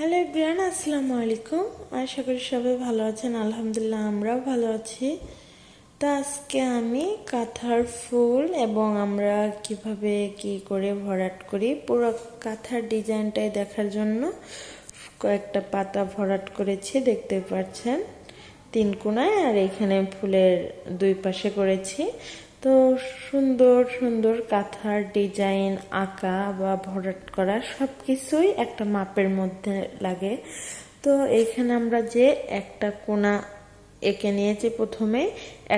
Hello everyone, আসসালামু আলাইকুম। আশা করি সবাই ভালো আছেন, আলহামদুলিল্লাহ আমরাও ভালো আছি। তো আজকে আমি কাঁথার ফুল এবং আমরা কীভাবে কি করে ভরাট করি, পুরো কাঁথার ডিজাইনটাই দেখার জন্য কয়েকটা পাতা ভরাট করেছি, দেখতে পাচ্ছেন? তিন কোনায়, আর এখানে ফুলের দুই পাশে করেছি। তো সুন্দর সুন্দর কাঁথার ডিজাইন, আঁকা বা ভরাট করা সব কিছুই একটা মাপের মধ্যে লাগে। তো এখানে আমরা যে একটা কোনা এঁকে নিয়েছি প্রথমে,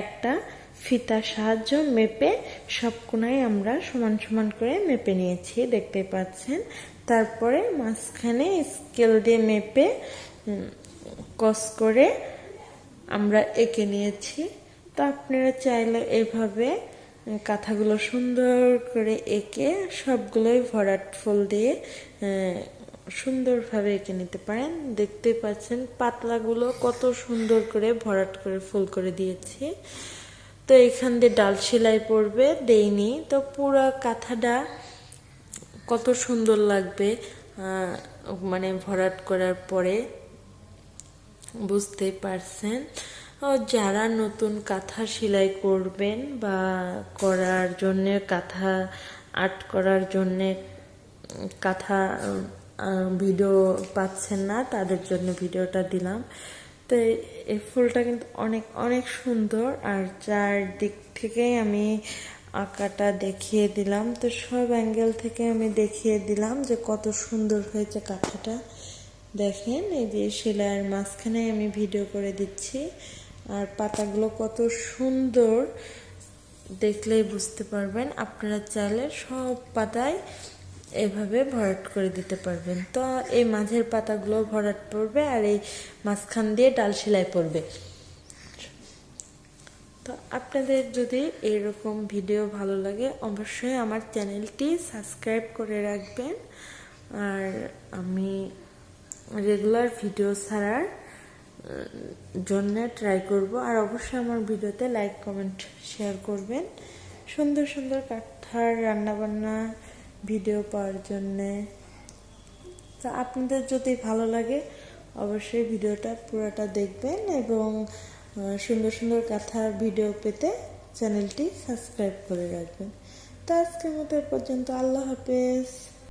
একটা ফিতার সাহায্য মেপে সব কোনায় আমরা সমান সমান করে মেপে নিয়েছি দেখতে পাচ্ছেন। তারপরে মাঝখানে স্কেল দিয়ে মেপে কস করে আমরা এঁকে নিয়েছি। তো আপনারা চাইলে এভাবে কাঁথাগুলো সুন্দর করে এঁকে সবগুলোই ভরাট ফুল দিয়ে সুন্দরভাবে এঁকে নিতে পারেন। দেখতে পাচ্ছেন পাতলাগুলো কত সুন্দর করে ভরাট করে ফুল করে দিয়েছি। তো এখান দিয়ে ডাল সেলাই পড়বে, দেইনি। তো পুরো কাঁথাটা কত সুন্দর লাগবে মানে ভরাট করার পরে। বুঝতেই পারছেন। যারা নতুন কাঁথা সেলাই করবেন বা করার জন্যে কাঁথা আর্ট করার জন্যে কাঁথা ভিডিও পাচ্ছেন না, তাদের জন্য ভিডিওটা দিলাম। তো এই ফুলটা কিন্তু অনেক অনেক সুন্দর আর চারদিক থেকেই আমি আঁকাটা দেখিয়ে দিলাম। তো সব অ্যাঙ্গেল থেকে আমি দেখিয়ে দিলাম যে কত সুন্দর হয়েছে কাঁথাটা। দেখেন, এই যে সেলাইয়ের মাঝখানে আমি ভিডিও করে দিচ্ছি। আর পাতাগুলো কত সুন্দর দেখলেই বুঝতে পারবেন। আপনারা চাইলে সব পাতায় এভাবে ভরাট করে দিতে পারবেন। তো এই মাঝের পাতাগুলো ভরাট পড়বে আর এই মাঝখান দিয়ে ডাল সেলাই পড়বে। তো আপনাদের যদি এরকম ভিডিও ভালো লাগে, অবশ্যই আমার চ্যানেলটি সাবস্ক্রাইব করে রাখবেন। আর আমি রেগুলার ভিডিও ছাড়ার জন্য ট্রাই করব। আর অবশ্যই আমার ভিডিওতে লাইক কমেন্ট শেয়ার করবেন। সুন্দর সুন্দর কাঠার রান্নাবান্না ভিডিও পাওয়ার জন্যে। তো আপনাদের যদি ভালো লাগে, অবশ্যই ভিডিওটা পুরোটা দেখবেন এবং সুন্দর সুন্দর কাথার ভিডিও পেতে চ্যানেলটি সাবস্ক্রাইব করে রাখবেন। তো আজকের মতো পর্যন্ত। আল্লাহ হাফেজ।